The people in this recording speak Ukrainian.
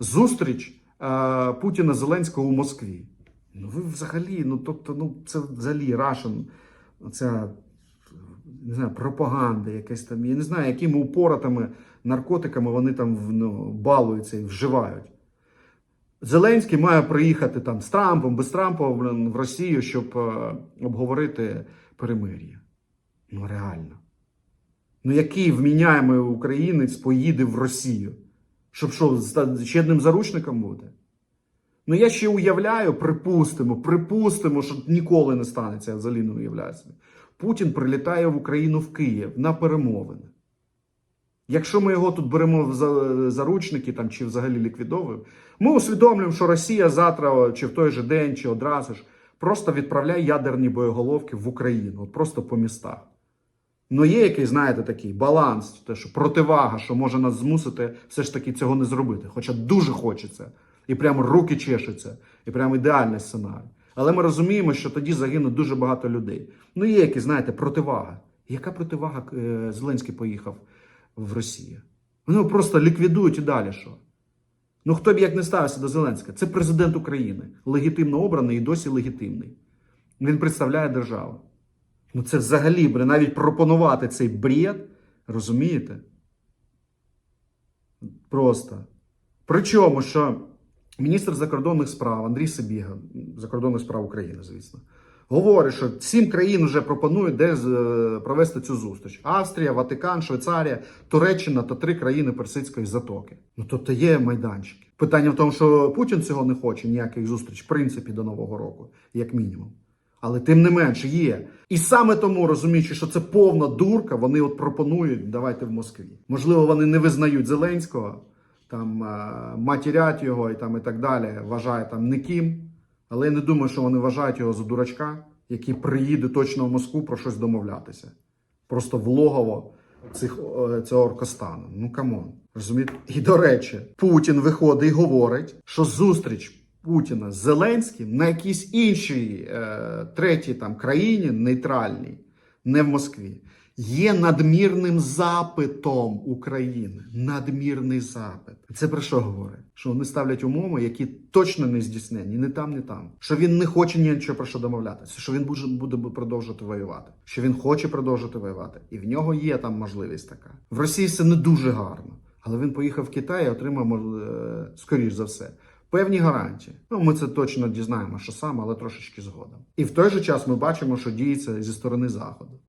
зустріч е, Путіна Зеленського у Москві. Ну ви взагалі, ну тобто, ну це взагалі Рашен, ця не знаю, пропаганда, якась там. Я не знаю, якими упоротими наркотиками вони там ну, балуються і вживають. Зеленський має приїхати там з Трампом, без Трампа в Росію, щоб е, обговорити перемир'я. Ну реально. Ну який вміняємий українець поїде в Росію? Щоб що, ще одним заручником бути? Ну я ще уявляю, припустимо, припустимо, що ніколи не станеться, я взагалі не уявляю собі. Путін прилітає в Україну в Київ на перемовини. Якщо ми його тут беремо в заручники там, чи взагалі ліквідовуємо, ми усвідомлюємо, що Росія завтра, чи в той же день, чи одразу ж просто відправляє ядерні боєголовки в Україну, от просто по містах. Ну є якийсь, знаєте, такий баланс, те, що противага, що може нас змусити все ж таки цього не зробити. Хоча дуже хочеться, і прямо руки чешуться, і прямо ідеальний сценарій. Але ми розуміємо, що тоді загине дуже багато людей. Ну є якась, знаєте, противага. Яка противага е, Зеленський поїхав в Росію? Вони просто ліквідують і далі що? Ну хто б як не ставився до Зеленського? Це президент України, легітимно обраний і досі легітимний. Він представляє державу. Ну це взагалі, навіть пропонувати цей бред, розумієте? Просто. Причому, що міністр закордонних справ Андрій Сибіга, закордонних справ України, звісно, говорить, що сім країн вже пропонують де провести цю зустріч: Австрія, Ватикан, Швейцарія, Туреччина та три країни Персидської затоки. Ну тобто є майданчики. Питання в тому, що Путін цього не хоче, ніяких зустріч, в принципі, до Нового року, як мінімум. Але тим не менш є. І саме тому, розуміючи, що це повна дурка, вони от пропонують давайте в Москві. Можливо, вони не визнають Зеленського, там е, матірять його і там і так далі, вважають там ніким. Але я не думаю, що вони вважають його за дурачка, який приїде точно в Москву про щось домовлятися. Просто в логово цих, е, цього Оркостану. Ну камон. Розумієте? І до речі, Путін виходить і говорить, що зустріч Путіна з Зеленським на якійсь іншій е, третій там країні нейтральній, не в Москві, є надмірним запитом України. Надмірний запит. Це про що говорить? Що вони ставлять умови, які точно не здійснені, ні там, ні там. Що він не хоче нічого про що домовлятися, що він буде, продовжувати воювати, що він хоче продовжувати воювати, і в нього є там можливість така. В Росії все не дуже гарно, але він поїхав в Китай і отримав, е, скоріш за все. Певні гарантії. Ну, ми це точно дізнаємо, що саме, але трошечки згодом. І в той же час ми бачимо, що діється зі сторони Заходу.